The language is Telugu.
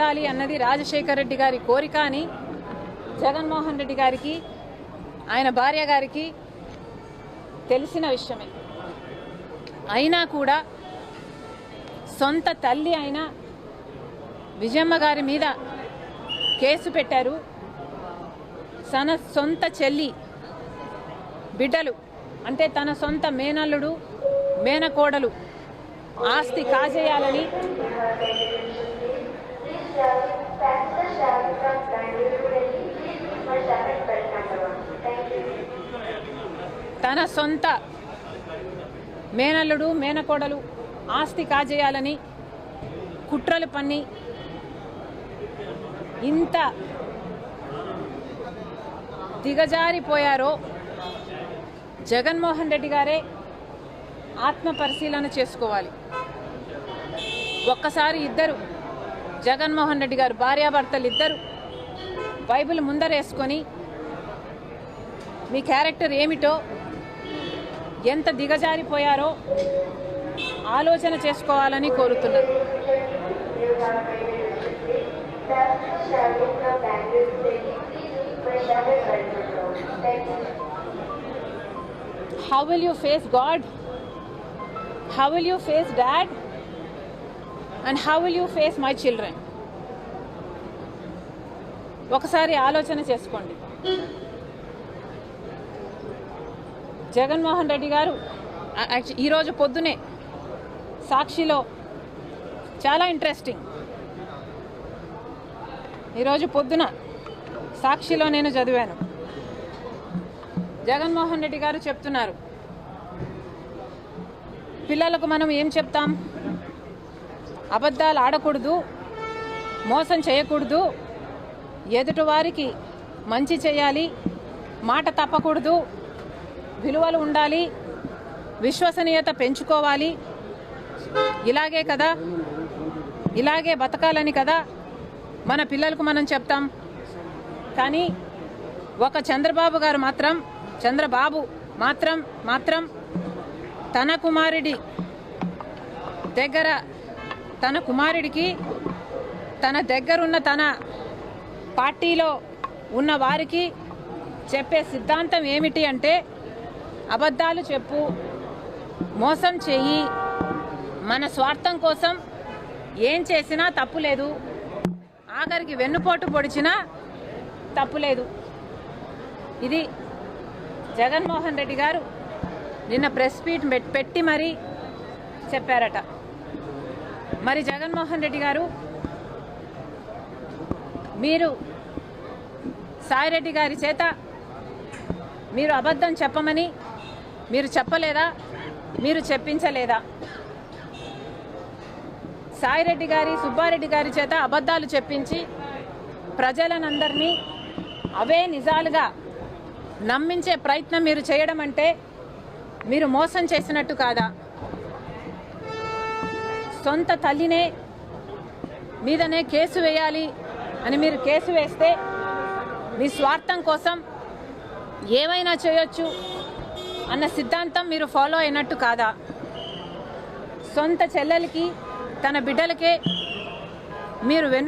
ఉండాలి అన్నది రాజశేఖర రెడ్డి గారి కోరిక అని జగన్మోహన్ రెడ్డి గారికి ఆయన భార్య గారికి తెలిసిన విషయమే. అయినా కూడా సొంత తల్లి అయిన విజయమ్మ గారి మీద కేసు పెట్టారు. తన సొంత చెల్లి బిడ్డలు అంటే తన సొంత మేనల్లుడు మేనకోడలు ఆస్తి కాజేయాలని తన సొంత మేనల్లుడు మేనకోడలు ఆస్తి కాజేయాలని కుట్రలు పన్ని ఇంత దిగజారిపోయారో జగన్మోహన్ రెడ్డి గారే ఆత్మ పరిశీలన చేసుకోవాలి. ఒక్కసారి ఇద్దరు జగన్మోహన్ రెడ్డి గారు భార్యాభర్తలు ఇద్దరు. బైబిల్ ముందరేసుకొని మీ క్యారెక్టర్ ఏమిటో ఎంత దిగజారిపోయారో ఆలోచన చేసుకోవాలని కోరుతున్నారు how will you face God how will you face dad and how will you face my children ఒకసారి ఆలోచన చేసుకోండి. జగన్మోహన్ రెడ్డి గారు యాక్చు- ఈరోజు పొద్దునే సాక్షిలో చాలా ఇంట్రెస్టింగ్ ఈరోజు పొద్దున సాక్షిలో నేను చదివాను. జగన్మోహన్ రెడ్డి గారు చెప్తున్నారు పిల్లలకు మనం ఏం చెప్తాం? అబద్ధాలు ఆడకూడదు మోసం చేయకూడదు ఎదుటి వారికి మంచి చేయాలి మాట తప్పకూడదు విలువలు ఉండాలి విశ్వసనీయత పెంచుకోవాలి. ఇలాగే కదా ఇలాగే బతకాలని కదా మన పిల్లలకు మనం చెప్తాం. కానీ ఒక చంద్రబాబు గారు మాత్రం చంద్రబాబు మాత్రం మాత్రం తన కుమారుడి దగ్గర తన కుమారుడికి తన దగ్గరున్న తన పార్టీలో ఉన్న వారికి చెప్పే సిద్ధాంతం ఏమిటి అంటే అబద్ధాలు చెప్పు మోసం చెయ్యి మన స్వార్థం కోసం ఏం చేసినా తప్పు లేదు ఆఖరికి వెన్నుపోటు పొడిచినా తప్పు లేదు. ఇది జగన్మోహన్ రెడ్డి గారు నిన్న ప్రెస్ మీట్ పెట్- పెట్టి మరీ చెప్పారట. మరి జగన్మోహన్ రెడ్డి గారు మీరు సాయిరెడ్డి గారి చేత మీరు అబద్ధం చెప్పమని మీరు చెప్పలేదా? మీరు చెప్పించలేదా? సాయిరెడ్డి గారి సుబ్బారెడ్డి గారి చేత అబద్ధాలు చెప్పించి ప్రజలనందరినీ అవే నిజాలుగా నమ్మించే ప్రయత్నం మీరు చేయడం అంటే మీరు మోసం చేసినట్టు కాదా? సొంత తల్లినే మీదనే కేసు వేయాలి అని మీరు కేసు వేస్తే మీ స్వార్థం కోసం ఏమైనా చేయొచ్చు అన్న సిద్ధాంతం మీరు ఫాలో అయినట్టు కాదా? సొంత చెల్లెలకి తన బిడ్డలకే మీరు వెన్ను